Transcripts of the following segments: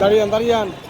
Darian, Darian.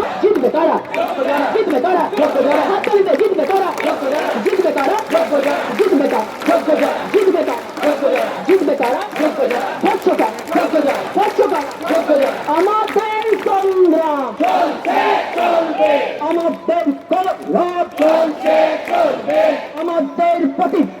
জিতবে তারা জিতবে তারা হাততালিতে জিতবে তারা জিতবে তারা জিতবে তারা জিতবে তারা জিতবে তারা পাঁচশোটা পাঁচশোটা আমাদের সংগ্রাম আমাদের আমাদের প্রতি